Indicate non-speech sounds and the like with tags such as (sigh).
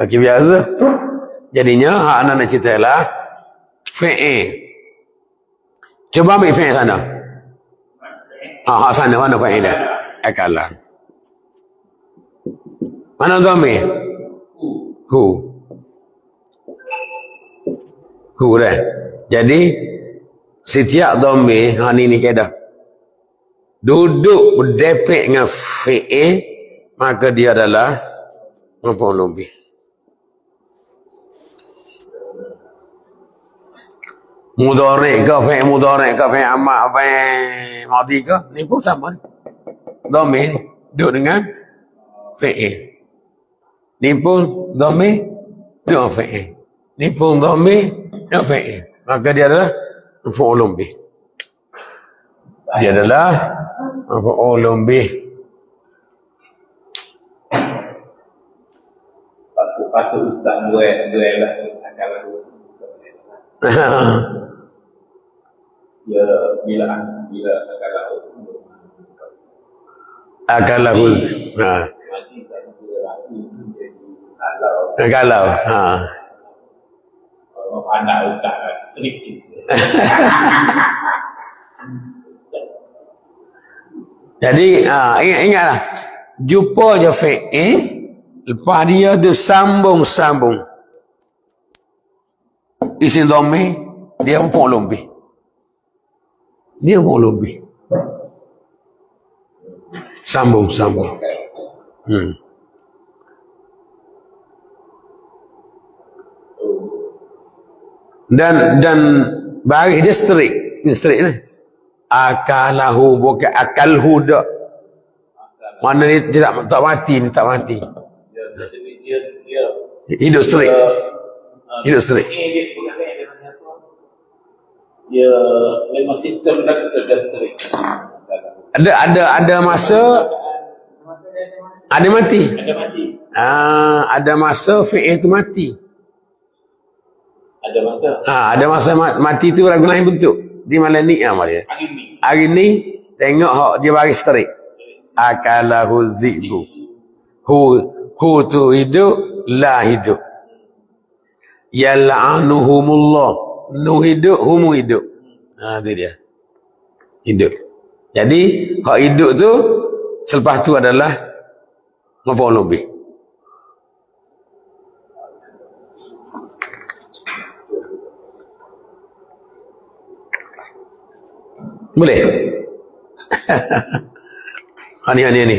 Okey biasa. Jadinya hak anak nak cerita lah fi'il. Cuba ambil fi'il sana. Ah, hak sana mana fi'il dia? Akalah. Mana tu ambil? Hu. Hu dah. Jadi setiap dhamir ha ni ni kaedah. Duduk berdepek dengan fi'il maka dia adalah maf'ul bih. Mudhari ke fi'il mudhari ke fi'il amal fi'il madhi ke ni pun sama. Dhamir duduk dengan fi'il. Ni pun dhamir dengan fi'il. Ni pun dhamir dengan fi'il. Maka dia adalah maf'ul bih. Dia adalah maf'ul bih. Patut ustaz duel lah akan (laughs) dia bila bila kalau Akalahu. Ha. jadi kalau Kalau. Ha. kalau anak ustaz strict gitu. (laughs) Jadi ha, ingat ingatlah. Jumpa je fi'il lepas dia dia sambung-sambung. Isim dhamir dia pun lebih. Dia pun lebih. Sambung-sambung. Hmm. Dan dan baris dia straight. Ni straight ni. Akalahu bukan akalhu dak. Mana ni dia tak, tak mati ni tak mati. dia jadi dia dia Hidup straight. uh, Hidup straight. eh, dia bukan eh, dia macam apa dia memang sistem dah kita dah straight Ada ada ada masa ada mati. ada mati Ah, ada masa fi'il tu mati. ada masa Ah, ada masa ma- mati tu lagu lain bentuk. Di malam ni ah dia. hari ni Hari ni tengok hak dia baris straight. Akalahu dhibu. Hu hu tu hidup, la hidup. Yal'anuhumullah. Nu hidup, humu hidup. Ha tu dia. Hidup. Jadi hak hidup tu selepas tu adalah maf'ul bih. Boleh? (laughs) ha ni, ha ni, ha ni.